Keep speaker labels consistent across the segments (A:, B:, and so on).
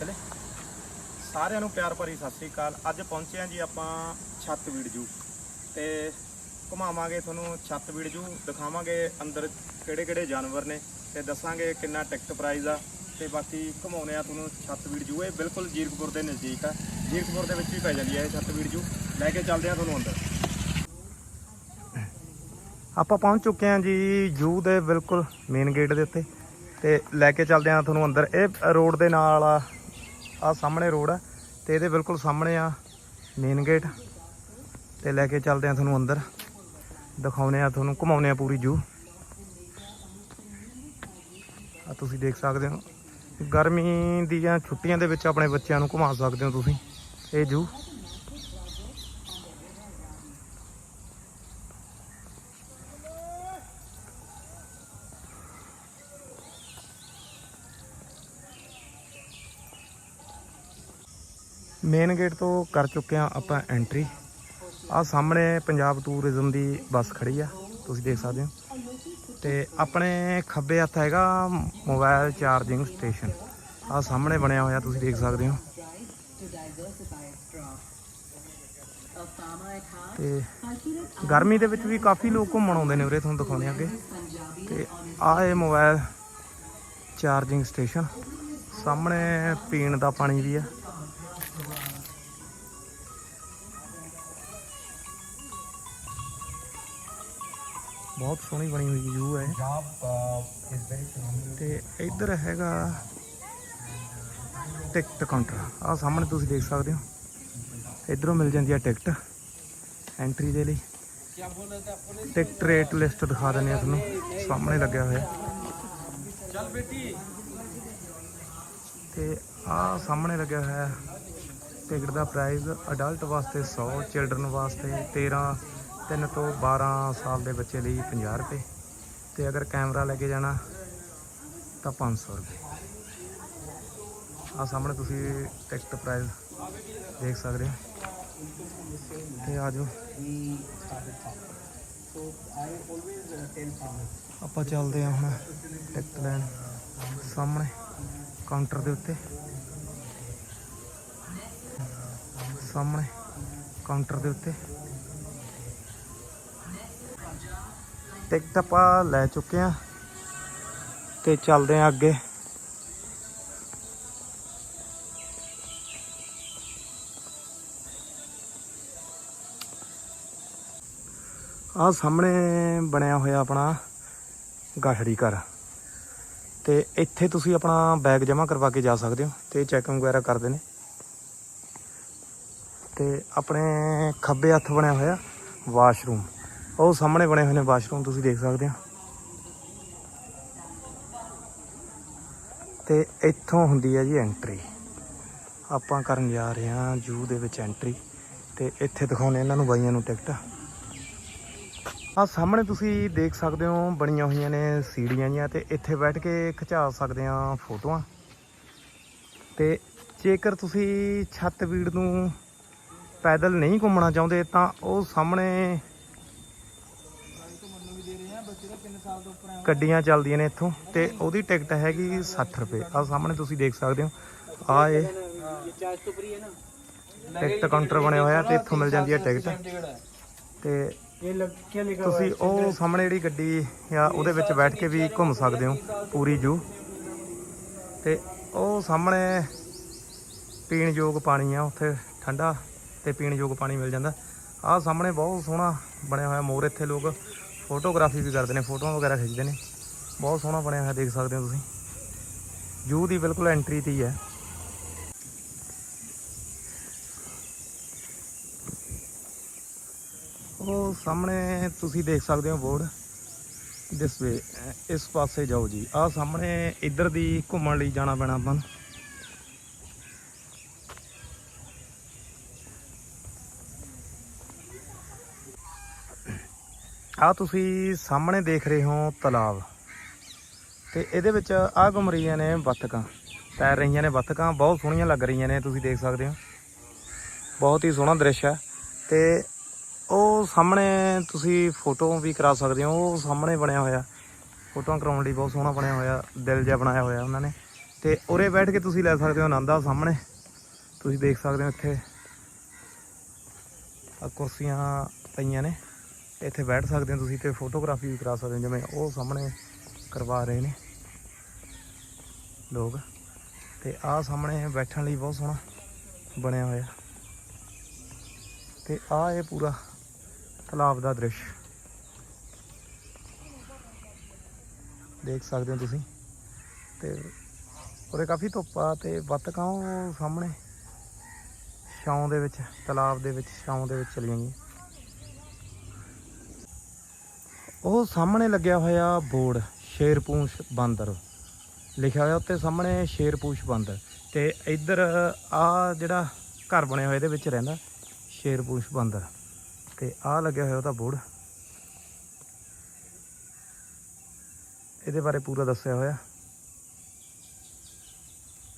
A: ਚਲੇ। ਸਾਰਿਆਂ ਨੂੰ ਪਿਆਰ ਭਰੀ ਸਤਿ ਸ੍ਰੀ ਅਕਾਲ। ਅੱਜ ਪਹੁੰਚੇ ਆ ਜੀ ਆਪਾਂ ਛੱਤ ਵੀੜਜੂ ਤੇ ਘੁਮਾਵਾਂਗੇ ਤੁਹਾਨੂੰ ਛੱਤ ਵੀੜਜੂ ਦਿਖਾਵਾਂਗੇ ਅੰਦਰ ਕਿਹੜੇ ਕਿਹੜੇ ਜਾਨਵਰ ਨੇ ਤੇ ਦੱਸਾਂਗੇ ਕਿੰਨਾ ਟਿਕਟ ਪ੍ਰਾਈਸ ਆ। ਤੇ ਬਾਕੀ ਘੁਮਾਉਨੇ ਆ ਤੁਹਾਨੂੰ ਛੱਤ ਵੀੜਜੂ ਇਹ ਬਿਲਕੁਲ ਜੀਰਕਪੁਰ ਦੇ ਨਜ਼ਦੀਕ ਆ। ਜੀਰਕਪੁਰ ਦੇ ਵਿੱਚ ਵੀ ਪੈ ਜਾਂਦੀ ਹੈ ਇਹ ਛੱਤ ਵੀੜਜੂ ਲੈ ਕੇ ਚੱਲਦੇ ਆ ਤੁਹਾਨੂੰ ਅੰਦਰ। ਆਪਾਂ ਪਹੁੰਚ ਚੁੱਕੇ ਹਾਂ ਜੀ ਜੂ ਦੇ ਬਿਲਕੁਲ ਮੇਨ ਗੇਟ ਦੇ ਉੱਤੇ। ਤੇ ਲੈ ਕੇ ਚੱਲਦੇ ਹਾਂ ਤੁਹਾਨੂੰ ਅੰਦਰ। ਇਹ ਰੋਡ ਦੇ ਨਾਲ ਆ ਸਾਹਮਣੇ ਰੋਡ ਆ, ਤੇ ਇਹਦੇ ਬਿਲਕੁਲ ਸਾਹਮਣੇ ਆ ਮੇਨ ਗੇਟ ਤੇ ਲੈ ਕੇ ਚੱਲਦੇ ਹਾਂ ਤੁਹਾਨੂੰ ਅੰਦਰ। ਦਿਖਾਉਨੇ ਆ ਤੁਹਾਨੂੰ ਘੁਮਾਉਨੇ ਆ ਪੂਰੀ ਜੂ। ਆ ਤੁਸੀਂ ਦੇਖ ਸਕਦੇ ਹੋ। ਗਰਮੀ ਦੀਆਂ ਛੁੱਟੀਆਂ ਦੇ ਵਿੱਚ ਆਪਣੇ ਬੱਚਿਆਂ ਨੂੰ ਘੁਮਾ ਸਕਦੇ ਹੋ ਤੁਸੀਂ, ਇਹ ਜੂ। ਮੇਨ ਗੇਟ ਤੋਂ ਕਰ ਚੁੱਕੇ ਆ ਆਪਾਂ ਐਂਟਰੀ ਆ ਸਾਹਮਣੇ ਪੰਜਾਬ ਟੂਰਿਜ਼ਮ ਦੀ ਬੱਸ ਖੜੀ ਆ, ਤੁਸੀਂ ਦੇਖ ਸਕਦੇ ਹੋ। ਤੇ ਆਪਣੇ ਖੱਬੇ ਹੱਥ ਹੈਗਾ ਮੋਬਾਈਲ ਚਾਰਜਿੰਗ ਸਟੇਸ਼ਨ ਆ ਸਾਹਮਣੇ ਬਣਿਆ ਹੋਇਆ, ਤੁਸੀਂ ਦੇਖ ਸਕਦੇ ਹੋ। ਤੇ ਗਰਮੀ ਦੇ ਵਿੱਚ ਵੀ ਕਾਫੀ ਲੋਕ ਘੁੰਮਣ ਆਉਂਦੇ ਨੇ ਉਰੇ, ਤੁਹਾਨੂੰ ਦਿਖਾਉਂਦੇ ਆ ਅੱਗੇ। ਤੇ ਆ ਇਹ ਮੋਬਾਈਲ ਚਾਰਜਿੰਗ ਸਟੇਸ਼ਨ ਸਾਹਮਣੇ ਪੀਣ ਦਾ ਪਾਣੀ ਵੀ ਆ। ਬਹੁਤ ਸੋਹਣੀ ਬਣੀ ਹੋਈ ਜੂ ਹੈ ਤੇ ਇੱਧਰ ਹੈਗਾ ਟਿਕਟ ਕਾਊਂਟਰ। ਆ ਸਾਹਮਣੇ ਤੁਸੀਂ ਦੇਖ ਸਕਦੇ ਹੋ। ਇਧਰੋਂ ਮਿਲ ਜਾਂਦੀ ਹੈ ਟਿਕਟ ਐਂਟਰੀ ਦੇ ਲਈ। ਟਿਕਟ ਰੇਟ ਲਿਸਟ ਦਿਖਾ ਦਿੰਦੇ ਆ ਤੁਹਾਨੂੰ। ਸਾਹਮਣੇ ਲੱਗਿਆ ਹੋਇਆ। ਤੇ ਆ ਸਾਹਮਣੇ ਲੱਗਿਆ ਹੋਇਆ। ਟਿਕਟ ਦਾ ਪ੍ਰਾਈਸ ਅਡਲਟ ਵਾਸਤੇ 100 ਚਿਲਡਰਨ ਵਾਸਤੇ 13 3 ਤੋਂ 12 ਸਾਲ ਦੇ ਬੱਚੇ ਲਈ 50 ਰੁਪਏ ਤੇ ਅਗਰ ਕੈਮਰਾ ਲੈ ਕੇ ਜਾਣਾ ਤਾਂ 500 ਰੁਪਏ। ਆ ਸਾਹਮਣੇ ਤੁਸੀਂ ਟਿਕਟ ਪ੍ਰਾਈਸ ਦੇਖ ਸਕਦੇ ਹੋ। ਤੇ ਆ ਜਾਓ। ਆਪਾਂ ਚੱਲਦੇ ਆ ਹੁਣ ਟਿਕਟ ਲੈਣ ਸਾਹਮਣੇ ਕਾਊਂਟਰ ਦੇ ਉੱਤੇ। ਸਾਹਮਣੇ ਕਾਊਂਟਰ ਦੇ ਉੱਤੇ। ਟਿਕਟ ਆਪਾਂ ਲੈ ਚੁੱਕੇ ਆ ਤੇ ਚੱਲਦੇ ਆ ਅੱਗੇ। ਆ ਸਾਹਮਣੇ ਬਣਿਆ ਹੋਇਆ ਆਪਣਾ ਗਾਠੜੀ ਘਰ। ਤੇ ਇੱਥੇ ਤੁਸੀਂ ਆਪਣਾ ਬੈਗ ਜਮ੍ਹਾਂ ਕਰਵਾ ਕੇ ਜਾ ਸਕਦੇ ਹੋ ਤੇ ਚੈਕਿੰਗ ਵਗੈਰਾ ਕਰਦੇ ਨੇ। ਤੇ ਆਪਣੇ ਖੱਬੇ ਹੱਥ ਬਣਿਆ ਹੋਇਆ ਵਾਸ਼ਰੂਮ। ਉਹ ਸਾਹਮਣੇ ਬਣੇ ਹੋਏ ਨੇ ਵਾਸ਼ਰੂਮ, ਤੁਸੀਂ ਦੇਖ ਸਕਦੇ ਹੋ। ਤੇ ਇੱਥੋਂ ਹੁੰਦੀ ਹੈ ਜੀ ਐਂਟਰੀ ਆਪਾਂ ਕਰਨ ਜਾ ਰਹੇ ਹਾਂ ਜੂ ਦੇ ਵਿੱਚ ਐਂਟਰੀ ਤੇ ਇੱਥੇ ਦਿਖਾਉਣੇ ਇਹਨਾਂ ਨੂੰ ਬਾਈਆਂ ਨੂੰ ਟਿਕਟ ਆ ਸਾਹਮਣੇ ਤੁਸੀਂ ਦੇਖ ਸਕਦੇ ਹੋ ਬਣੀਆਂ ਹੋਈਆਂ ਨੇ ਸੀੜੀਆਂ ਜੀਆਂ ਤੇ ਇੱਥੇ ਬੈਠ ਕੇ ਖਿਚਾ ਸਕਦੇ ਆ ਫੋਟੋਆਂ। ਤੇ ਜੇਕਰ ਤੁਸੀਂ ਛੱਤ ਵੀੜ ਨੂੰ ਪੈਦਲ ਨਹੀਂ ਘੁੰਮਣਾ ਚਾਹੁੰਦੇ ਤਾਂ ਉਹ ਸਾਹਮਣੇ ਗੱਡੀਆਂ ਚੱਲਦੀਆਂ ਨੇ ਇੱਥੋਂ ਤੇ ਉਹਦੀ ਟਿਕਟ ਹੈਗੀ 60 ਰੁਪਏ। ਆ ਸਾਹਮਣੇ ਤੁਸੀਂ ਦੇਖ ਸਕਦੇ ਹੋ। ਆ ਇਹ ਟਿਕਟ ਕਾਊਂਟਰ ਬਣਿਆ ਹੋਇਆ ਤੇ ਇੱਥੋਂ ਮਿਲ ਜਾਂਦੀ ਹੈ ਟਿਕਟ। ਤੇ ਤੁਸੀਂ ਉਹ ਸਾਹਮਣੇ ਜਿਹੜੀ ਗੱਡੀ ਆ ਉਹਦੇ ਵਿੱਚ ਬੈਠ ਕੇ ਵੀ ਘੁੰਮ ਸਕਦੇ ਹੋ ਪੂਰੀ ਜੂ। ਤੇ ਉਹ ਸਾਹਮਣੇ ਪੀਣ ਯੋਗ ਪਾਣੀ ਆ ਉੱਥੇ ਠੰਡਾ ਤੇ ਪੀਣ ਯੋਗ ਪਾਣੀ ਮਿਲ ਜਾਂਦਾ। ਆਹ ਸਾਹਮਣੇ ਬਹੁਤ ਸੋਹਣਾ ਬਣਿਆ ਹੋਇਆ ਮੋਰ ਇੱਥੇ ਲੋਕ। ਫੋਟੋਗ੍ਰਾਫੀ ਵੀ ਕਰਦੇ ਨੇ, ਫੋਟੋਆਂ ਵਗੈਰਾ ਖਿੱਚਦੇ ਨੇ। ਬਹੁਤ ਸੋਹਣਾ ਬਣਿਆ ਹੋਇਆ, ਦੇਖ ਸਕਦੇ ਹੋ ਤੁਸੀਂ। ਜੂ ਦੀ ਬਿਲਕੁਲ ਐਂਟਰੀ ਤੇ ਹੀ ਹੈ। ਉਹ ਸਾਹਮਣੇ ਤੁਸੀਂ ਦੇਖ ਸਕਦੇ ਹੋ ਬੋਰਡ। ਦਿਸ ਵੇ ਇਸ ਪਾਸੇ ਜਾਓ ਜੀ। ਆਹ ਸਾਹਮਣੇ ਇੱਧਰ ਦੀ ਘੁੰਮਣ ਲਈ ਜਾਣਾ ਪੈਣਾ ਆਪਾਂ ਨੂੰ। ਆ ਤੁਸੀਂ ਸਾਹਮਣੇ ਦੇਖ ਰਹੇ ਹੋ ਤਲਾਬ। ਤੇ ਇਹਦੇ ਵਿੱਚ ਆ ਘੁੰਮ ਰਹੀਆਂ ਨੇ ਬੱਤਕਾਂ। ਤੈਰ ਰਹੀਆਂ ਨੇ ਬੱਤਕਾਂ, ਬਹੁਤ ਸੋਹਣੀਆਂ ਲੱਗ ਰਹੀਆਂ ਨੇ, ਤੁਸੀਂ ਦੇਖ ਸਕਦੇ ਹੋ। ਬਹੁਤ ਹੀ ਸੋਹਣਾ ਦ੍ਰਿਸ਼ ਹੈ। ਤੇ ਉਹ ਸਾਹਮਣੇ ਤੁਸੀਂ ਫੋਟੋ ਵੀ ਕਰਾ ਸਕਦੇ ਹੋ। ਉਹ ਸਾਹਮਣੇ ਬਣਿਆ ਹੋਇਆ। ਫੋਟੋਆਂ ਕਰਾਉਣ ਲਈ ਬਹੁਤ ਸੋਹਣਾ ਬਣਿਆ ਹੋਇਆ। ਦਿਲ ਜਿਹਾ ਬਣਾਇਆ ਹੋਇਆ ਉਹਨਾਂ ਨੇ। ਤੇ ਉਰੇ ਬੈਠ ਕੇ ਤੁਸੀਂ ਲੈ ਸਕਦੇ ਹੋ ਆਨੰਦ ਆ ਸਾਹਮਣੇ। ਤੁਸੀਂ ਦੇਖ ਸਕਦੇ ਹੋ ਇੱਥੇ। ਆ ਕੁਰਸੀਆਂ ਪਈਆਂ ਨੇ। ਇੱਥੇ ਬੈਠ ਸਕਦੇ ਹੋ ਤੁਸੀਂ ਤੇ ਫੋਟੋਗ੍ਰਾਫੀ ਵੀ ਕਰਾ ਸਕਦੇ ਹੋ, ਜਿਵੇਂ ਉਹ ਸਾਹਮਣੇ ਕਰਵਾ ਰਹੇ ਨੇ ਲੋਕ। ਤੇ ਆਹ ਸਾਹਮਣੇ ਬੈਠਣ ਲਈ ਬਹੁਤ ਸੋਹਣਾ ਬਣਿਆ ਹੋਇਆ। ਤੇ ਆਹ ਇਹ ਪੂਰਾ ਤਲਾਬ ਦਾ ਦ੍ਰਿਸ਼। ਦੇਖ ਸਕਦੇ ਹੋ ਤੁਸੀਂ। ਤੇ ਉਰੇ ਕਾਫੀ ਧੁੱਪ ਆ ਤੇ ਬੱਤਕਾਂ ਉਹ ਸਾਹਮਣੇ? ਛਾਂ ਦੇ ਵਿੱਚ, ਤਲਾਬ ਦੇ ਵਿੱਚ ਛਾਂ ਦੇ ਵਿੱਚ ਚਲੀਆਂ ਗਈਆਂ। ਉਹ ਸਾਹਮਣੇ ਲੱਗਿਆ ਹੋਇਆ ਬੋਰਡ ਸ਼ੇਰਪੂੰਛ ਬਾਂਦਰ। ਲਿਖਿਆ ਹੋਇਆ ਉੱਤੇ ਸਾਹਮਣੇ ਸ਼ੇਰਪੂੰਛ ਬਾਂਦਰ। ਤੇ ਇੱਧਰ ਆ ਜਿਹੜਾ ਘਰ ਬਣਿਆ ਹੋਇਆ ਇਹਦੇ ਵਿੱਚ ਰਹਿੰਦਾ ਸ਼ੇਰਪੂੰਛ ਬਾਂਦਰ। ਤੇ ਆ ਲੱਗਿਆ ਹੋਇਆ ਉਹਦਾ ਬੋਰਡ। ਇਹਦੇ ਬਾਰੇ ਪੂਰਾ ਦੱਸਿਆ ਹੋਇਆ।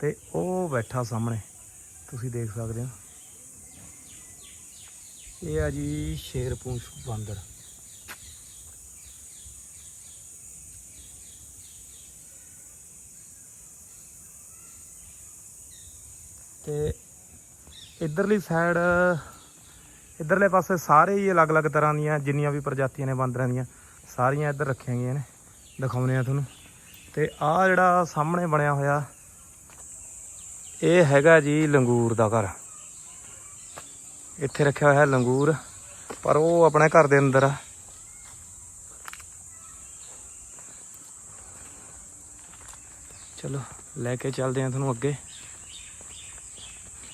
A: ਤੇ ਉਹ ਬੈਠਾ ਸਾਹਮਣੇ। ਤੁਸੀਂ ਦੇਖ ਸਕਦੇ ਹੋ। ਇਹ ਆ ਜੀ ਸ਼ੇਰਪੂੰਛ ਬਾਂਦਰ। ਤੇ ਇਧਰਲੀ ਸਾਈਡ ਇਧਰਲੇ ਪਾਸੇ ਸਾਰੇ ਹੀ ਅਲੱਗ-ਅਲੱਗ ਤਰ੍ਹਾਂ ਦੀਆਂ ਜਿੰਨੀਆਂ ਵੀ ਪ੍ਰਜਾਤੀਆਂ ਨੇ ਬਾਂਦਰਾਂ ਦੀਆਂ ਸਾਰੀਆਂ ਇੱਧਰ ਰੱਖੀਆਂ ਗਈਆਂ ਨੇ ਦਿਖਾਉਨੇ ਆ ਤੁਹਾਨੂੰ। ਤੇ ਆਹ ਜਿਹੜਾ ਸਾਹਮਣੇ ਬਣਿਆ ਹੋਇਆ, ਇਹ ਹੈਗਾ ਜੀ ਲੰਗੂਰ ਦਾ ਘਰ। ਇੱਥੇ ਰੱਖਿਆ ਹੋਇਆ ਲੰਗੂਰ, ਪਰ ਉਹ ਆਪਣੇ ਘਰ ਦੇ ਅੰਦਰ ਆ। ਚਲੋ, ਲੈ ਕੇ ਚੱਲਦੇ ਆ ਤੁਹਾਨੂੰ ਅੱਗੇ।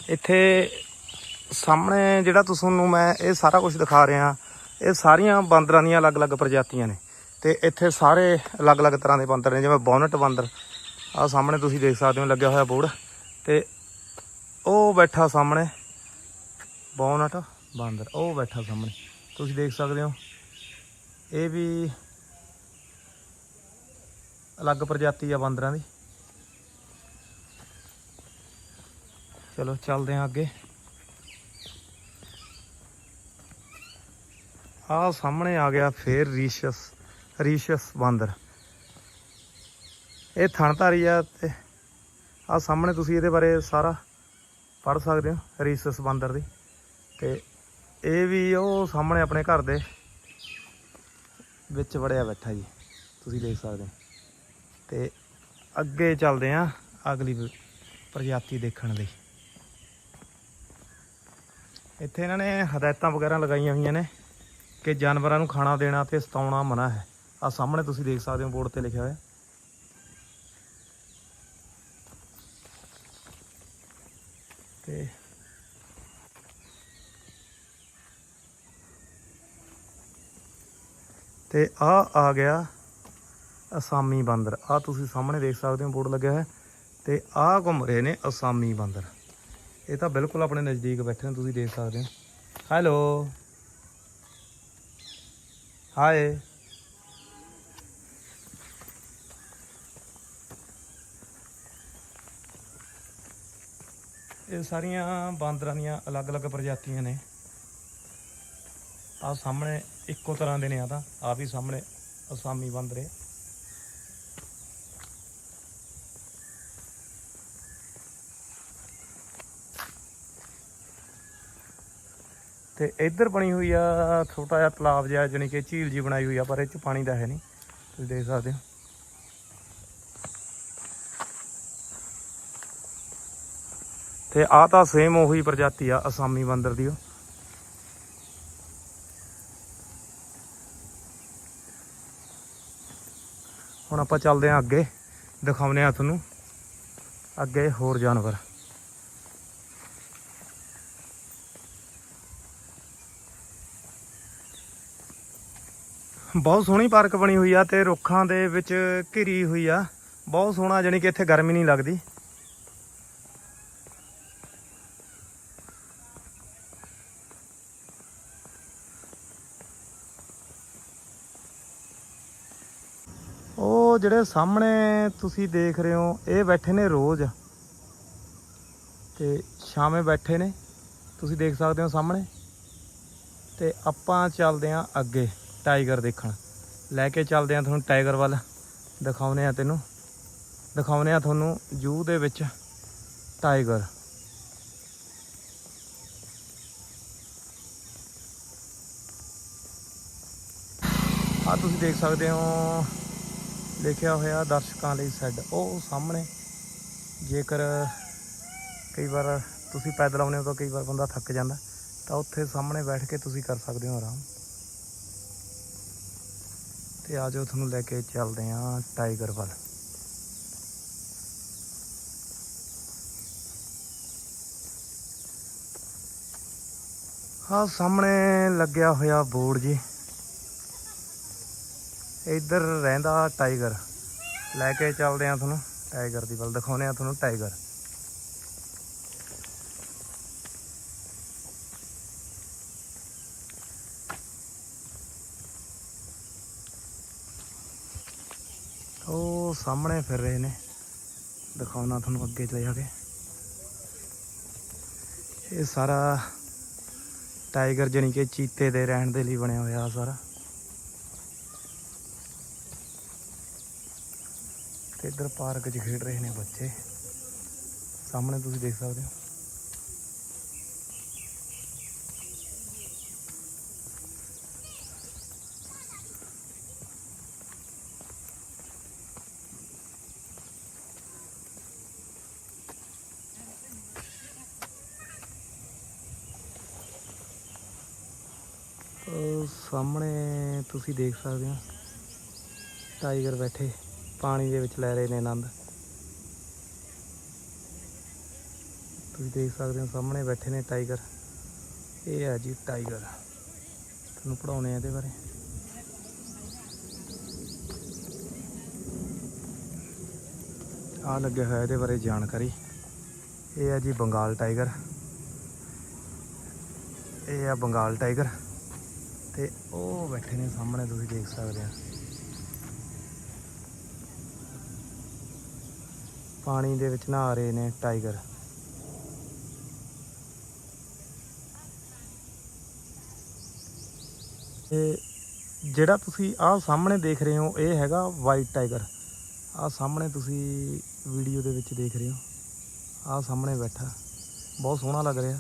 A: ਇੱਥੇ ਸਾਹਮਣੇ ਜਿਹੜਾ ਤੁਹਾਨੂੰ ਮੈਂ ਇਹ ਸਾਰਾ ਕੁਝ ਦਿਖਾ ਰਿਹਾ, ਇਹ ਸਾਰੀਆਂ ਬਾਂਦਰਾਂ ਦੀਆਂ ਅਲੱਗ-ਅਲੱਗ ਪ੍ਰਜਾਤੀਆਂ ਨੇ। ਤੇ ਇੱਥੇ ਸਾਰੇ ਅਲੱਗ-ਅਲੱਗ ਤਰ੍ਹਾਂ ਦੇ ਬਾਂਦਰ ਨੇ, ਜਿਵੇਂ ਬੋਨਟ ਬਾਂਦਰ। ਆ ਸਾਹਮਣੇ ਤੁਸੀਂ ਦੇਖ ਸਕਦੇ ਹੋ, ਲੱਗਿਆ ਹੋਇਆ ਬੋਰਡ ਤੇ ਉਹ ਬੈਠਾ ਸਾਹਮਣੇ, ਬੋਨਟ ਬਾਂਦਰ, ਉਹ ਬੈਠਾ ਸਾਹਮਣੇ। ਤੁਸੀਂ ਦੇਖ ਸਕਦੇ ਹੋ, ਇਹ ਵੀ ਅਲੱਗ ਪ੍ਰਜਾਤੀ ਆ ਬਾਂਦਰਾਂ ਦੀ। ਚਲੋ ਚੱਲਦੇ ਹਾਂ ਅੱਗੇ। ਆਹ ਸਾਹਮਣੇ ਆ ਗਿਆ ਫੇਰ ਰੀਸ਼ਸ ਰੀਸ਼ਸ ਬਾਂਦਰ। ਇਹ ਥਣਧਾਰੀ ਆ ਤੇ ਆਹ ਸਾਹਮਣੇ ਤੁਸੀਂ ਇਹਦੇ ਬਾਰੇ ਸਾਰਾ ਪੜ ਸਕਦੇ ਹੋ, ਰੀਸ਼ਸ ਬਾਂਦਰ ਦੀ। ਤੇ ਇਹ ਵੀ ਉਹ ਸਾਹਮਣੇ ਆਪਣੇ ਘਰ ਦੇ ਵਿੱਚ ਵੜਿਆ ਬੈਠਾ ਜੀ, ਤੁਸੀਂ ਦੇਖ ਸਕਦੇ ਹੋ। ਤੇ ਅੱਗੇ ਚੱਲਦੇ ਆ ਅਗਲੀ ਪ੍ਰਜਾਤੀ ਦੇਖਣ ਲਈ। ਇੱਥੇ ਇਹਨਾਂ ਨੇ ਹਦਾਇਤਾਂ ਵਗੈਰਾ ਲਗਾਈਆਂ ਹੋਈਆਂ ਨੇ ਕਿ ਜਾਨਵਰਾਂ ਨੂੰ ਖਾਣਾ ਦੇਣਾ ਤੇ ਸਤਾਉਣਾ ਮਨਾ ਹੈ। ਆ ਸਾਹਮਣੇ ਤੁਸੀਂ ਦੇਖ ਸਕਦੇ ਹੋ ਬੋਰਡ ਤੇ ਲਿਖਿਆ ਹੋਇਆ। ਤੇ ਤੇ ਆ ਆ ਗਿਆ ਅਸਾਮੀ ਬਾਂਦਰ। ਆ ਤੁਸੀਂ ਸਾਹਮਣੇ ਦੇਖ ਸਕਦੇ ਹੋ ਬੋਰਡ ਲੱਗਿਆ ਹੋਇਆ ਤੇ ਆ ਘੁੰਮ ਰਹੇ ਨੇ ਅਸਾਮੀ ਬਾਂਦਰ। ਇਹ ਤਾਂ ਬਿਲਕੁਲ ਆਪਣੇ ਨਜ਼ਦੀਕ ਬੈਠੇ ਨੇ, ਤੁਸੀਂ ਦੇਖ ਸਕਦੇ ਹੋ। ਹੈਲੋ ਹਾਏ ਇਹ ਸਾਰੀਆਂ ਬਾਂਦਰਾਂ ਦੀਆਂ ਅਲੱਗ-ਅਲੱਗ ਪ੍ਰਜਾਤੀਆਂ ਨੇ। ਆ ਸਾਹਮਣੇ ਇੱਕੋ ਤਰ੍ਹਾਂ ਦੇ ਨੇ ਆ ਤਾਂ ਆ ਵੀ ਸਾਹਮਣੇ ਅਸਾਮੀ ਬਾਂਦਰੇ ਤੇ ਇੱਧਰ ਬਣੀ ਹੋਈ ਆ ਛੋਟਾ ਜਿਹਾ ਤਲਾਬ ਜਿਹਾ, ਜਾਣੀ ਕਿ ਝੀਲ ਜੀ ਬਣਾਈ ਹੋਈ ਆ, ਪਰ ਇਹ ਚ ਪਾਣੀ ਦਾ ਹੈ ਨਹੀਂ। ਤੁਸੀਂ ਦੇਖ ਸਕਦੇ ਹੋ। ਤੇ ਆ ਤਾਂ ਸੇਮ ਉਹੀ ਪ੍ਰਜਾਤੀ ਆ, ਅਸਾਮੀ ਬਾਂਦਰ ਦੀ ਉਹ। ਹੁਣ ਆਪਾਂ ਚੱਲਦੇ ਆਂ ਅੱਗੇ ਦਿਖਾਉਨੇ ਆ ਤੁਹਾਨੂੰ। ਅੱਗੇ ਹੋਰ ਜਾਨਵਰ। ਬਹੁਤ ਸੋਹਣੀ ਪਾਰਕ ਬਣੀ ਹੋਈ ਆ ਤੇ ਰੁੱਖਾਂ ਦੇ ਵਿੱਚ ਘਿਰੀ ਹੋਈ ਆ। ਬਹੁਤ ਸੋਹਣਾ, ਜਾਣੀ ਕਿ ਇੱਥੇ ਗਰਮੀ ਨਹੀਂ ਲੱਗਦੀ। ਉਹ ਜਿਹੜੇ ਸਾਹਮਣੇ ਤੁਸੀਂ ਦੇਖ ਰਹੇ ਹੋ, ਇਹ ਬੈਠੇ ਨੇ ਰੋਜ਼। ਤੇ ਸ਼ਾਮੇ ਬੈਠੇ ਨੇ। ਤੁਸੀਂ ਦੇਖ ਸਕਦੇ ਹੋ ਸਾਹਮਣੇ। ਤੇ ਆਪਾਂ ਚੱਲਦੇ ਆਂ ਅੱਗੇ। ਟਾਈਗਰ ਦੇਖਣ। ਲੈ ਕੇ ਚੱਲਦੇ ਆਂ ਤੁਹਾਨੂੰ ਟਾਈਗਰ ਵੱਲ। ਦਿਖਾਉਨੇ ਆ ਤੈਨੂੰ। ਦਿਖਾਉਨੇ ਆ ਤੁਹਾਨੂੰ ਜੂ ਦੇ ਵਿੱਚ ਟਾਈਗਰ। ਆ ਤੁਸੀਂ ਦੇਖ ਸਕਦੇ ਹੋ। ਲਿਖਿਆ ਹੋਇਆ ਦਰਸ਼ਕਾਂ ਲਈ ਸੈੱਡ ਉਹ ਸਾਹਮਣੇ। ਜੇਕਰ ਕਈ ਵਾਰ ਤੁਸੀਂ ਪੈਦਲ ਆਉਂਦੇ ਹੋ ਤਾਂ ਕਈ ਵਾਰ ਬੰਦਾ ਥੱਕ ਜਾਂਦਾ। ਤਾਂ ਉੱਥੇ ਸਾਹਮਣੇ ਬੈਠ ਕੇ ਤੁਸੀਂ ਕਰ ਸਕਦੇ ਹੋ ਆਰਾਮ। ਤੇ ਆ ਜਾਓ, ਤੁਹਾਨੂੰ ਲੈ ਕੇ ਚੱਲਦੇ ਆਂ ਟਾਈਗਰ ਵੱਲ। ਹਾਂ ਸਾਹਮਣੇ ਲੱਗਿਆ ਹੋਇਆ ਬੋਰਡ ਜੀ। ਇੱਧਰ ਰਹਿੰਦਾ ਟਾਈਗਰ। ਲੈ ਕੇ ਚੱਲਦੇ ਆ ਤੁਹਾਨੂੰ, ਟਾਈਗਰ ਦੀ ਵੱਲ ਦਿਖਾਉਨੇ ਆ ਤੁਹਾਨੂੰ ਟਾਈਗਰ ਉਹ ਸਾਹਮਣੇ ਫਿਰ ਰਹੇ ਨੇ। ਦਿਖਾਉਣਾ ਤੁਹਾਨੂੰ ਅੱਗੇ ਚਲੇ ਜਾ ਕੇ। ਇਹ ਸਾਰਾ ਟਾਈਗਰ ਜਾਣੀ ਕਿ ਚੀਤੇ ਦੇ ਰਹਿਣ ਦੇ ਲਈ ਬਣਿਆ ਹੋਇਆ ਸਾਰਾ। ਤੇ ਇੱਧਰ ਪਾਰਕ 'ਚ ਖੇਡ ਰਹੇ ਨੇ ਬੱਚੇ। ਸਾਹਮਣੇ ਤੁਸੀਂ ਦੇਖ ਸਕਦੇ ਹੋ ਉਹ ਸਾਹਮਣੇ ਤੁਸੀਂ ਦੇਖ ਸਕਦੇ ਹੋ। ਟਾਈਗਰ ਬੈਠੇ, ਪਾਣੀ ਦੇ ਵਿੱਚ ਲੈ ਰਹੇ ਨੇ ਆਨੰਦ। ਤੁਸੀਂ ਦੇਖ ਸਕਦੇ ਹੋ, ਸਾਹਮਣੇ ਬੈਠੇ ਨੇ ਟਾਈਗਰ। ਇਹ ਹੈ ਜੀ ਟਾਈਗਰ। ਤੁਹਾਨੂੰ ਪੜਾਉਣੇ ਆ ਇਹਦੇ ਬਾਰੇ। ਆ ਲੱਗਿਆ ਹੋਇਆ ਇਹਦੇ ਬਾਰੇ ਜਾਣਕਾਰੀ। ਇਹ ਹੈ ਜੀ ਬੰਗਾਲ ਟਾਈਗਰ। ਇਹ ਆ ਬੰਗਾਲ ਟਾਈਗਰ। ਤੇ ਉਹ ਬੈਠੇ ਨੇ ਸਾਹਮਣੇ, ਤੁਸੀਂ ਦੇਖ ਸਕਦੇ ਆ। ਪਾਣੀ ਦੇ ਵਿੱਚ ਨਹਾ ਰਹੇ ਨੇ ਟਾਈਗਰ। ਤੇ ਜਿਹੜਾ ਤੁਸੀਂ ਆਹ ਸਾਹਮਣੇ ਦੇਖ ਰਹੇ ਹੋ, ਇਹ ਹੈਗਾ ਵਾਈਟ ਟਾਈਗਰ ਆਹ ਸਾਹਮਣੇ ਤੁਸੀਂ ਵੀਡੀਓ ਦੇ ਵਿੱਚ ਦੇਖ ਰਹੇ ਹੋ। ਆਹ ਸਾਹਮਣੇ ਬੈਠਾ। ਬਹੁਤ ਸੋਹਣਾ ਲੱਗ ਰਿਹਾ।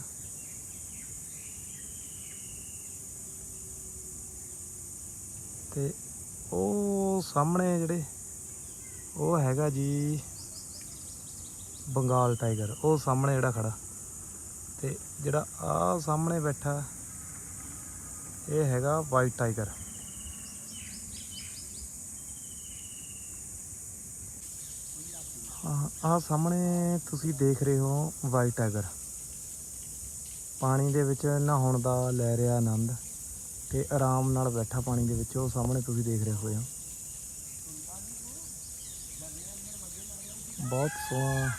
A: ਤੇ ਉਹ ਸਾਹਮਣੇ ਜਿਹੜੇ ਉਹ ਹੈਗਾ ਜੀ ਬੰਗਾਲ ਟਾਈਗਰ, ਉਹ ਸਾਹਮਣੇ ਜਿਹੜਾ ਖੜਾ ਤੇ ਜਿਹੜਾ ਆ ਸਾਹਮਣੇ ਬੈਠਾ ਇਹ ਹੈਗਾ ਵਾਈਟ ਟਾਈਗਰ। ਆ ਸਾਹਮਣੇ ਤੁਸੀਂ ਦੇਖ ਰਹੇ ਹੋ ਵਾਈਟ ਟਾਈਗਰ। ਪਾਣੀ ਦੇ ਵਿੱਚ ਨਹਾਉਣ ਦਾ ਲੈ ਰਿਹਾ ਆਨੰਦ। ਤੇ ਆਰਾਮ ਨਾਲ ਬੈਠਾ ਪਾਣੀ ਦੇ ਵਿੱਚ, ਉਹ ਸਾਹਮਣੇ ਤੁਸੀਂ ਦੇਖ ਰਹੇ ਹੋਏ ਹੋ। ਬਹੁਤ ਸੋਹਣਾ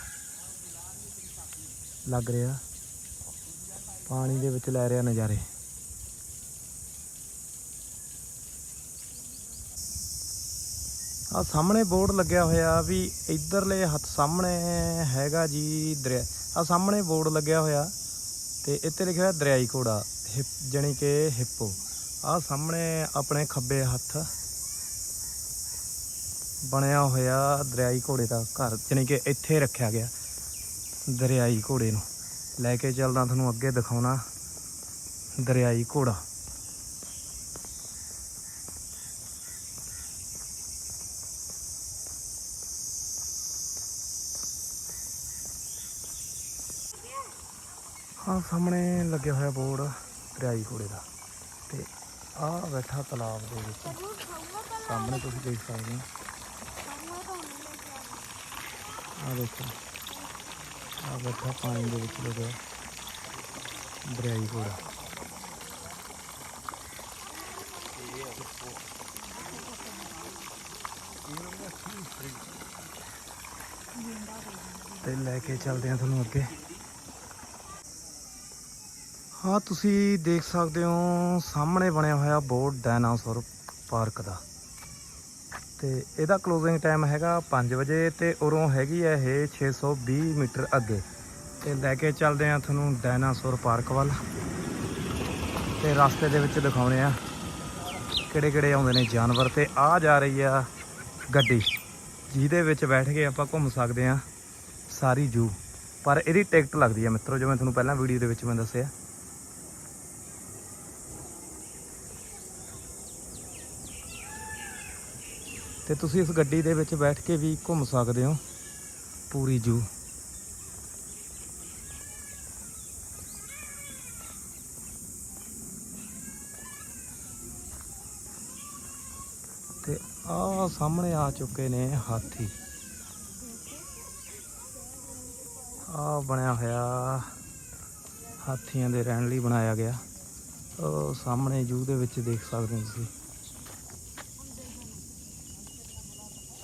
A: ਲੱਗ ਰਿਹਾ। ਪਾਣੀ ਦੇ ਵਿੱਚ ਲੈ ਰਿਹਾ ਨਜ਼ਾਰੇ। ਆ ਸਾਹਮਣੇ ਬੋਰਡ ਲੱਗਿਆ ਹੋਇਆ ਵੀ ਇਧਰਲੇ ਹੱਥ ਸਾਹਮਣੇ ਹੈਗਾ ਜੀ ਦਰਿਆ। ਆ ਸਾਹਮਣੇ ਬੋਰਡ ਲੱਗਿਆ ਹੋਇਆ ਤੇ ਇੱਥੇ ਲਿਖਿਆ ਹੋਇਆ ਦਰਿਆਈ ਘੋੜਾ, ਹਿਪ ਜਾਣੀ ਕਿ ਹਿੱਪੋ। ਆ ਸਾਹਮਣੇ ਆਪਣੇ ਖੱਬੇ ਹੱਥ ਬਣਿਆ ਹੋਇਆ ਦਰਿਆਈ ਘੋੜੇ ਦਾ ਘਰ, ਜਾਣੀ ਕਿ ਇੱਥੇ ਰੱਖਿਆ ਗਿਆ ਦਰਿਆਈ ਘੋੜੇ ਨੂੰ। ਲੈ ਕੇ ਚੱਲਦਾ ਤੁਹਾਨੂੰ ਅੱਗੇ ਦਿਖਾਉਣਾ ਦਰਿਆਈ ਘੋੜਾ। ਹਾਂ ਸਾਹਮਣੇ ਲੱਗਿਆ ਹੋਇਆ ਬੋਰਡ ਦਰਿਆਈ ਘੋੜੇ ਦਾ ਤੇ ਆਹ ਬੈਠਾ ਤਲਾਬ ਦੇ ਵਿੱਚ। ਸਾਹਮਣੇ ਤੁਸੀਂ ਦੇਖ ਸਕਦੇ ਹੋ। ਆ ਦੇਖੋ। ਆ ਬੈਠਾ ਪਾਣੀ ਦੇ ਵਿੱਚ ਲੱਗਿਆ ਦਰਿਆਈ ਘੋੜਾ। ਤੇ ਲੈ ਕੇ ਚੱਲਦੇ ਆ ਤੁਹਾਨੂੰ ਅੱਗੇ। ਹਾਂ, ਤੁਸੀਂ ਦੇਖ ਸਕਦੇ ਹੋ, ਸਾਹਮਣੇ ਬਣਿਆ ਹੋਇਆ ਬੋਰਡ ਡਾਇਨਾਸੌਰ ਪਾਰਕ ਦਾ। ਤੇ ਇਹਦਾ ਕਲੋਜ਼ਿੰਗ ਟਾਈਮ ਹੈਗਾ 5 ਵਜੇ ਤੇ ਉਰੋਂ ਹੈਗੀ ਹੈ ਇਹ 620 ਮੀਟਰ ਅੱਗੇ। ਤੇ ਲੈ ਕੇ ਚੱਲਦੇ ਆ ਤੁਹਾਨੂੰ ਡਾਇਨਾਸੌਰ ਪਾਰਕ ਵੱਲ। ਤੇ ਰਸਤੇ ਦੇ ਵਿੱਚ ਦਿਖਾਉਣੇ ਆ ਕਿਹੜੇ ਕਿਹੜੇ ਆਉਂਦੇ ਨੇ ਜਾਨਵਰ। ਤੇ ਆ ਜਾ ਰਹੀ ਆ ਗੱਡੀ, ਜਿਹਦੇ ਵਿੱਚ ਬੈਠ ਕੇ ਆਪਾਂ ਘੁੰਮ ਸਕਦੇ ਆ ਸਾਰੀ ਜੂ। ਪਰ ਇਹਦੀ ਟਿਕਟ ਲੱਗਦੀ ਹੈ ਮਿੱਤਰੋ, ਜਿਵੇਂ ਤੁਹਾਨੂੰ ਪਹਿਲਾਂ ਵੀਡੀਓ ਦੇ ਵਿੱਚ ਮੈਂ ਦੱਸਿਆ। ਤੇ ਤੁਸੀਂ ਇਸ ਗੱਡੀ ਦੇ ਵਿੱਚ ਬੈਠ ਕੇ ਵੀ ਘੁੰਮ ਸਕਦੇ ਹੋ। ਪੂਰੀ ਜੂ। ਤੇ ਆ ਸਾਹਮਣੇ ਆ ਚੁੱਕੇ ਨੇ ਹਾਥੀ। ਆ ਬਣਿਆ ਹੋਇਆ ਹਾਥੀਆਂ ਦੇ ਰਹਿਣ ਲਈ ਬਣਾਇਆ ਗਿਆ। ਉਹ ਸਾਹਮਣੇ ਜੂ ਦੇ ਵਿੱਚ ਦੇਖ ਸਕਦੇ ਹੋ ਤੁਸੀਂ।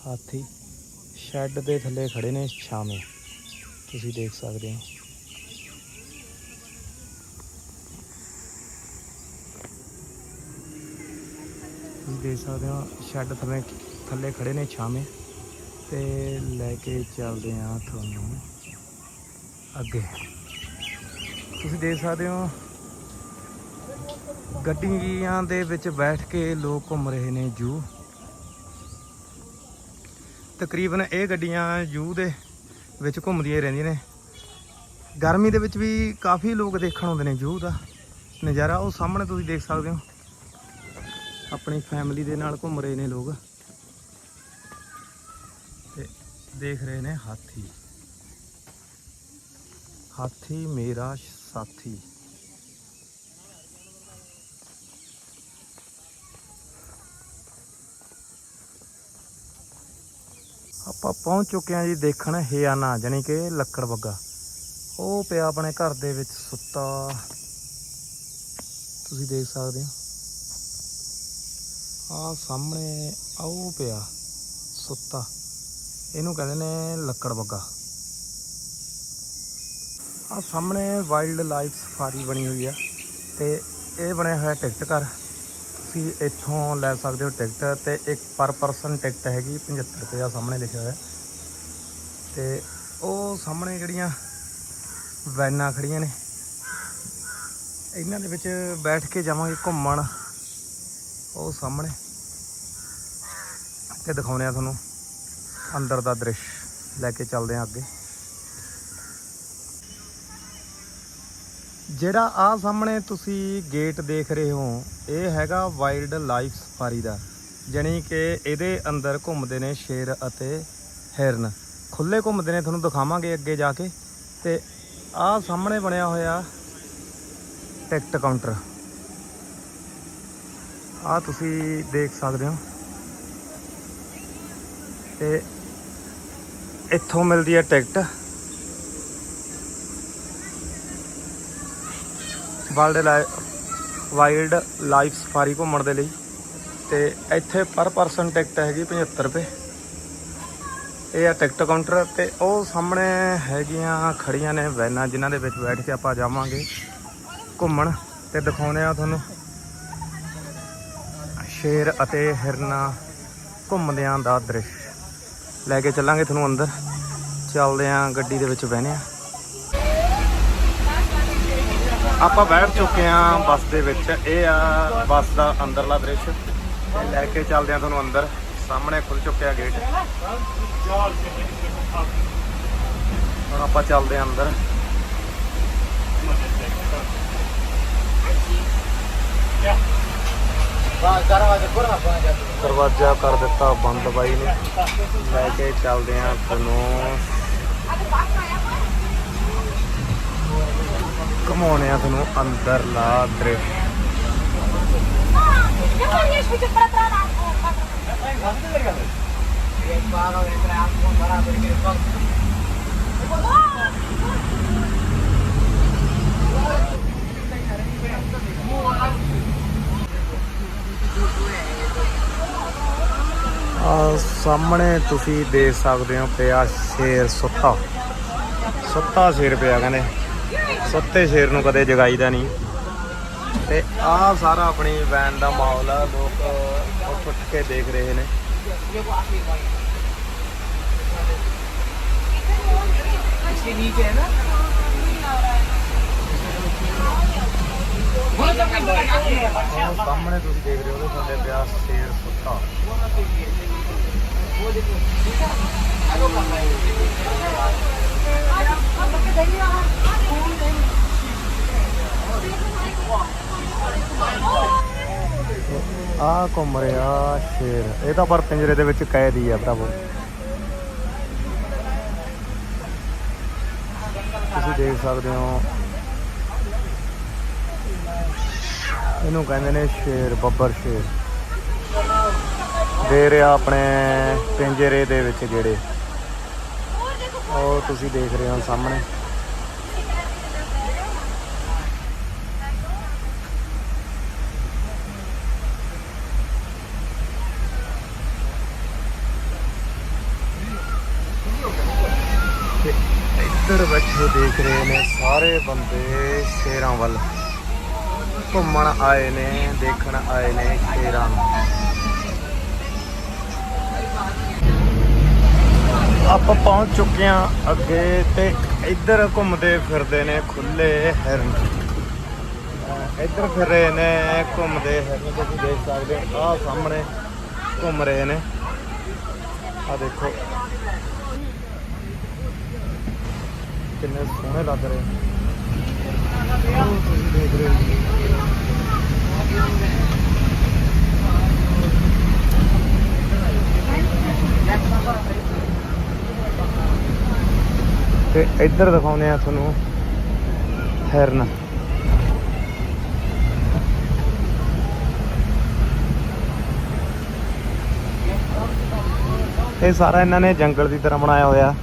A: ਹਾਥੀ ਸ਼ੈੱਡ ਦੇ ਥੱਲੇ ਖੜੇ ਨੇ ਛਾਵੇਂ। ਤੁਸੀਂ ਦੇਖ ਸਕਦੇ ਹੋ। ਤੁਸੀਂ ਦੇਖ ਸਕਦੇ ਹੋ, ਸ਼ੈੱਡ ਥੱਲੇ ਥੱਲੇ ਖੜੇ ਨੇ ਛਾਵੇਂ ਤੇ ਲੈ ਕੇ ਚੱਲਦੇ ਆ ਤੁਹਾਨੂੰ ਅੱਗੇ। ਤੁਸੀਂ ਦੇਖ ਸਕਦੇ ਹੋ, ਗੱਡੀਆਂ ਦੇ ਵਿੱਚ ਬੈਠ ਕੇ ਲੋਕ ਘੁੰਮ ਰਹੇ ਨੇ ਜੂ। ਤਕਰੀਬਨ ਇਹ ਗੱਡੀਆਂ ਜੂ ਦੇ ਵਿੱਚ ਘੁੰਮਦੀਆਂ ਰਹਿੰਦੀਆਂ ਨੇ। ਗਰਮੀ ਦੇ ਵਿੱਚ ਵੀ ਕਾਫੀ ਲੋਕ ਦੇਖਣ ਆਉਂਦੇ ਨੇ ਜੂ ਦਾ ਨਜ਼ਾਰਾ। ਉਹ ਸਾਹਮਣੇ ਤੁਸੀਂ ਦੇਖ ਸਕਦੇ ਹੋ। ਆਪਣੀ ਫੈਮਿਲੀ ਦੇ ਨਾਲ ਘੁੰਮ ਰਹੇ ਨੇ ਲੋਕ। ਤੇ ਦੇਖ ਰਹੇ ਨੇ ਹਾਥੀ। ਹਾਥੀ ਮੇਰਾ ਸਾਥੀ। ਆਪਾਂ ਪਹੁੰਚ ਚੁੱਕੇ ਹਾਂ ਜੀ ਦੇਖਣ ਹਿਆਨਾ ਜਾਨੀ ਕਿ ਲੱਕੜ ਬੱਗਾ। ਉਹ ਪਿਆ ਆਪਣੇ ਘਰ ਦੇ ਵਿੱਚ ਸੁੱਤਾ। ਤੁਸੀਂ ਦੇਖ ਸਕਦੇ ਹੋ। ਆ ਸਾਹਮਣੇ ਆਉ ਪਿਆ, ਸੁੱਤਾ। ਇਹਨੂੰ ਕਹਿੰਦੇ ਨੇ ਲੱਕੜ ਬੱਗਾ। ਆ ਸਾਹਮਣੇ ਵਾਈਲਡ ਲਾਈਫ ਸਫਾਰੀ ਬਣੀ ਹੋਈ ਆ ਤੇ ਇਹ ਬਣਿਆ ਹੋਇਆ ਟਿਕਟ ਘਰ। ਤੁਸੀਂ ਇੱਥੋਂ ਲੈ ਸਕਦੇ ਹੋ ਟਿਕਟ ਤੇ ਇੱਕ ਪਰ ਪਰਸਨ ਟਿਕਟ ਹੈਗੀ 75 ਰੁਪਏ ਆ ਸਾਹਮਣੇ ਲਿਖਿਆ ਹੋਇਆ। ਤੇ ਉਹ ਸਾਹਮਣੇ ਜਿਹੜੀਆਂ ਵੈਨਾਂ ਖੜੀਆਂ ਨੇ, ਇਹਨਾਂ ਦੇ ਵਿੱਚ ਬੈਠ ਕੇ ਜਾਵਾਂਗੇ ਘੁੰਮਣ। ਉਹ ਸਾਹਮਣੇ ਤੇ ਦਿਖਾਉਣੇ ਆ ਤੁਹਾਨੂੰ ਅੰਦਰ ਦਾ ਦ੍ਰਿਸ਼, ਲੈ ਕੇ ਚੱਲਦੇ ਆ ਅੱਗੇ। ਜਿਹੜਾ ਆ ਸਾਹਮਣੇ ਤੁਸੀਂ ਗੇਟ ਦੇਖ ਰਹੇ ਹੋ, ਇਹ ਹੈਗਾ ਵਾਈਲਡ ਲਾਈਫ ਸਫਾਰੀ ਦਾ, ਜਾਣੀ ਕਿ ਇਹਦੇ ਅੰਦਰ ਘੁੰਮਦੇ ਨੇ ਸ਼ੇਰ ਅਤੇ ਹਿਰਨ। ਖੁੱਲੇ ਘੁੰਮਦੇ ਨੇ, ਤੁਹਾਨੂੰ ਦਿਖਾਵਾਂਗੇ ਅੱਗੇ ਜਾ ਕੇ। ਤੇ ਆ ਸਾਹਮਣੇ ਬਣਿਆ ਹੋਇਆ ਟਿਕਟ ਕਾਊਂਟਰ ਆ ਤੁਸੀਂ ਦੇਖ ਸਕਦੇ ਹੋ। ਤੇ ਇੱਥੋਂ ਮਿਲਦੀ ਹੈ ticket wild wild life safari ਘੁੰਮਣ ਦੇ ਲਈ। ਤੇ ਇੱਥੇ ਪਰ ਪਰਸਨ ਟਿਕਟ ਹੈਗੀ 75 ਰੁਪਏ। ਇਹ ਆ ਟਿਕਟ ਕਾਊਂਟਰ ਤੇ ਉਹ ਸਾਹਮਣੇ ਹੈਗੀਆਂ, ਖੜੀਆਂ ਨੇ ਵੈਨਾਂ ਜਿਨ੍ਹਾਂ ਦੇ ਵਿੱਚ ਬੈਠ ਕੇ ਆਪਾਂ ਜਾਵਾਂਗੇ ਘੁੰਮਣ। ਤੇ ਦਿਖਾਉਣੇ ਆ ਤੁਹਾਨੂੰ। ਸ਼ੇਰ ਅਤੇ ਹਿਰਨਾ ਘੁੰਮਦਿਆਂ ਦਾ ਦ੍ਰਿਸ਼। ਲੈ ਕੇ ਚੱਲਾਂਗੇ ਤੁਹਾਨੂੰ ਅੰਦਰ। ਚੱਲਦੇ ਆਂ ਗੱਡੀ ਦੇ ਵਿੱਚ ਬਹਿਨੇ ਆ। ਆਪਾਂ ਬੈਠ ਚੁੱਕੇ ਆਂ ਬੱਸ ਦੇ ਵਿੱਚ। ਇਹ ਆ ਬੱਸ ਦਾ ਅੰਦਰਲਾ ਦ੍ਰਿਸ਼। ਤੇ ਲੈ ਕੇ ਚੱਲਦੇ ਆਂ ਤੁਹਾਨੂੰ ਅੰਦਰ। ਸਾਹਮਣੇ ਖੁੱਲ ਚੁੱਕਿਆ ਗੇਟ ਹੁਣ ਆਪਾਂ ਚੱਲਦੇ ਆਂ ਅੰਦਰ। ਦਰਵਾਜ਼ਾ ਕਰ ਦਿੱਤਾ, ਬੰਦ ਬਾਈ ਨੇ। ਲੈ ਕੇ ਚੱਲਦੇ ਆਂ ਤੁਹਾਨੂੰ। ਘਮਾਉਣੇ ਆ ਤੁਹਾਨੂੰ
B: ਅੰਦਰ ਲਾ
A: ਆ ਸਾਹਮਣੇ ਤੁਸੀਂ ਦੇਖ ਸਕਦੇ ਹੋ ਪਿਆ ਸ਼ੇਰ ਸੁੱਤਾ। ਸੁੱਤਾ ਸ਼ੇਰ ਪਿਆ ਕਹਿੰਦੇ। ਸੁੱਤੇ ਸ਼ੇਰ ਨੂੰ ਕਦੇ ਜਗਾਈਦਾ ਨਹੀਂ। ਤੇ ਆਹ ਸਾਰਾ ਆਪਣੀ ਵੈਨ ਦਾ ਮਾਹੌਲ ਆ, ਲੋਕ ਉੱਠ ਉੱਠ ਕੇ ਦੇਖ ਰਹੇ ਨੇ। ਉਹ ਸਾਹਮਣੇ ਤੁਸੀਂ ਦੇਖ ਰਹੇ ਹੋ, ਉਹਦੇ ਥੱਲੇ ਪਿਆ ਸ਼ੇਰ ਸੁੱਤਾ। ਆ ਘੁੰਮ ਰਿਹਾ ਸ਼ੇਰ। ਇਹ ਤਾਂ ਪਰ ਪਿੰਜਰੇ ਦੇ ਵਿੱਚ ਕੈਦ ਹੀ ਆ ਭਰਾਵੋ। ਤੁਸੀਂ ਦੇਖ ਸਕਦੇ ਹੋ। ਇਹਨੂੰ ਕਹਿੰਦੇ ਨੇ ਸ਼ੇਰ, ਬੱਬਰ ਸ਼ੇਰ। ਦੇ ਰਿਹਾ ਆਪਣੇ ਪਿੰਜਰੇ ਦੇ ਵਿੱਚ ਗੇੜੇ। ਉਹ ਤੁਸੀਂ ਦੇਖ ਰਹੇ ਹੋ ਸਾਹਮਣੇ। ਇੱਧਰ ਬੈਠੇ ਦੇਖ ਰਹੇ ਨੇ ਸਾਰੇ ਬੰਦੇ ਸ਼ੇਰਾਂ ਵੱਲ। ਘੁੰਮਣ ਆਏ ਨੇ, ਦੇਖਣ ਆਏ ਨੇ ਸ਼ੇਰਾਂ। ਨੂੰ ਆਪਾਂ ਪਹੁੰਚ ਚੁੱਕੇ ਹਾਂ ਅੱਗੇ ਤੇ ਇੱਧਰ ਘੁੰਮਦੇ ਫਿਰਦੇ ਨੇ ਖੁੱਲੇ ਹਿਰਨ। ਇੱਧਰ ਫਿਰ ਰਹੇ ਨੇ, ਘੁੰਮਦੇ ਹਿਰਨ ਤੁਸੀਂ ਦੇਖ ਸਕਦੇ ਹੋ। ਆਹ ਸਾਹਮਣੇ ਘੁੰਮ ਰਹੇ ਨੇ। ਆ ਦੇਖੋ। ਕਿੰਨੇ ਸੋਹਣੇ ਲੱਗ ਰਹੇ ਉਹ ਤੁਸੀਂ ਦੇਖ ਰਹੇ ਹੋ ਤੇ ਇੱਧਰ ਦਿਖਾਉਂਦੇ ਆ ਤੁਹਾਨੂੰ ਹਿਰਨ। ਇਹ ਸਾਰਾ ਇਹਨਾਂ ਨੇ ਜੰਗਲ ਦੀ ਤਰ੍ਹਾਂ ਬਣਾਇਆ ਹੋਇਆ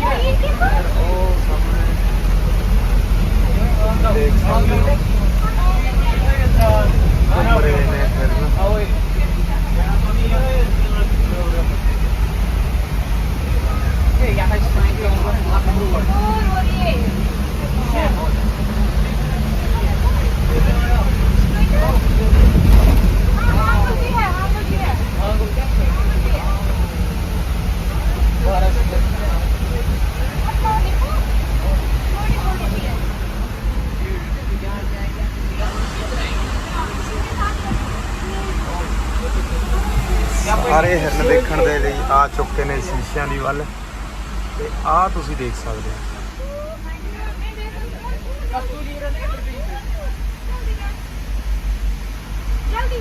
A: ਉਹ ਸਾਹਮਣੇ ਦੇਖ ਸਕਦੇ ਹੋ ਘੁੰਮ ਰਹੇ ਨੇ ਹਿਰਨ ਸਾਰੇ ਹਿਰਨ ਦੇਖਣ ਦੇ ਲਈ ਆ ਚੁੱਕੇ ਨੇ ਸ਼ੀਸ਼ਿਆਂ ਦੀ ਵੱਲ। ਤੇ ਆ ਤੁਸੀਂ ਦੇਖ ਸਕਦੇ ਹੋ।
B: ਜਲਦੀ।